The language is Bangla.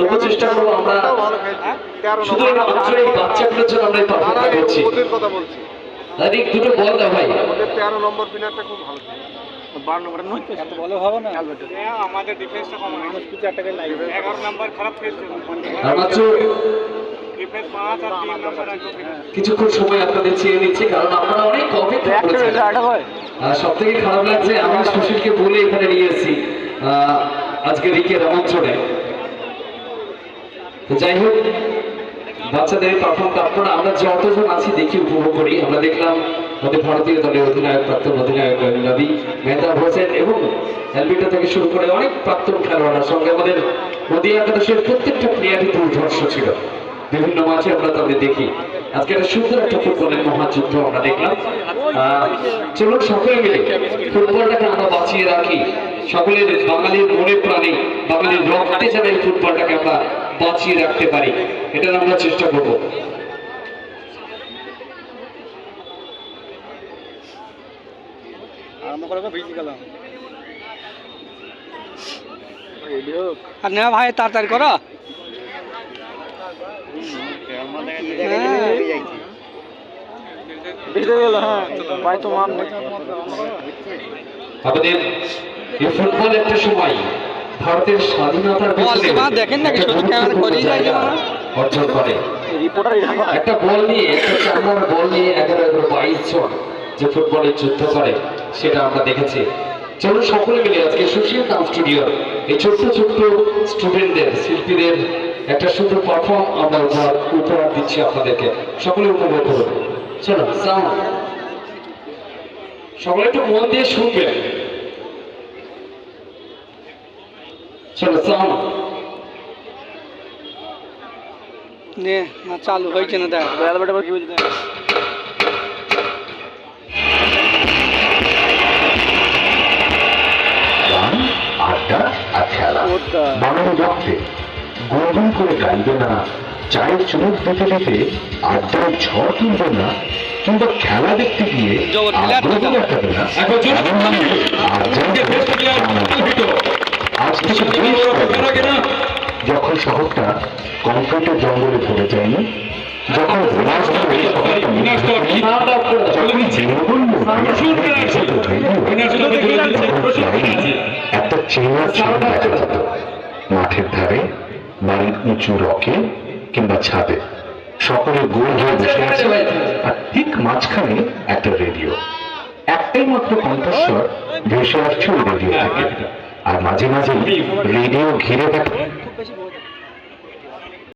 তবু চেষ্টা করব আমরা তেরো শুধু আঞ্চলিক বাচ্চাগুলোর জন্য আমরা এই করছি ওদের কথা বলছি। তাদের দুটো বল দাও ভাই। তেরো নম্বর প্লেয়ারটা খুব ভালো বারো নম্বর নয় তো। এত ভালো হবে না? আমাদের ডিফেন্সটা কম মানুষ চার টাকায় লাগবে এগারো নাম্বার খারাপ খেলছে। কিছুক্ষণ সময় আপনাদের চেয়ে নিচ্ছি কারণ আপনারা অনেক করেছেন আর সব থেকে খারাপ লাগছে আমি সুশীলকে বলে এখানে নিয়ে এসেছি আজকে রিকে রামঞ্চনে যাই হোক, বাচ্চাদের পারফর্মটা আপনারা আমরা যতজন আছি দেখি, উপভোগ করি। আমরা দেখলাম আমাদের ভারতীয় দলের অধিনায়ক, প্রাক্তন অধিনায়ক নবী মেহতাব হোসেন এবং এলবিটা থেকে শুরু করে অনেক প্রাক্তন খেলোয়াড়ের সঙ্গে আমাদের নদী একাদশের প্রত্যেকটা প্লেয়ারই দুর্ধর্ষ ছিল। বিভিন্ন মাঠে আমরা তাদের দেখি। আজকে একটা সুন্দর একটা ফুটবলের মহাযুদ্ধ আমরা দেখলাম। চলুন সকলে মিলে ফুটবলটাকে আমরা বাঁচিয়ে রাখি সকলের বাঙালির মনে প্রাণে বাঙালির রক্তে যেন এই ফুটবলটাকে আমরা বাঁচিয়ে রাখতে পারি এটার আমরা চেষ্টা করব আর না ভাই তাড়াতাড়ি করো ভিজে গেল হ্যাঁ। ভাই তো মান নেই। আমাদের এই ফুটবল একটা সময় ভারতের স্বাধীনতার পেছনে দেখেন নাকি? শুধু একটা ক্যামেরা করেই যায় অর্জন করে। একটা বল নিয়ে একটা চার বল নিয়ে এগারো এগারো বাইশ জন যে ফুটবলের যুদ্ধ করে সেটা আমরা দেখেছি। চলুন সকলে মিলে আজকে সুশীল ডান্স স্টুডিও এই ছোট্ট ছোট্ট স্টুডেন্টদের শিল্পীদের একটা সুন্দর পারফর্ম আমরা উপহার উপহার দিচ্ছি আপনাদেরকে। সকলে উপভোগ করুন। চলো সাউন্ড সকলে একটু মন দিয়ে শুনবেন। চলো সাউন্ড নে না চালু হয়েছে না দেখ বেলা বেটা কি বলছে দেখ। আড্ডা আর খেলা। বাঙালি রক্তে গুনগুন করে গাইবে না চায়ের চুমুক দিতে দিতে আড্ডার ঝড় তুলবে না কিংবা খেলা দেখতে গিয়ে আগ্রহ দেখাবে না। মানে আজ থেকে যখন শহরটা কংক্রিটের জঙ্গলে ভরে যায়নি যখন একটা চেনা ছিল মাঠের ধারে বাড়ির উঁচু রকে কিংবা ছাদে। সকলে গোল হয়ে বসে আছে আর ঠিক মাঝখানে একটা রেডিও। একটাই মাত্র কণ্ঠস্বর ভেসে আসছে রেডিও থেকে। আর মাঝে মাঝে রেডিও ঘিরে থাকে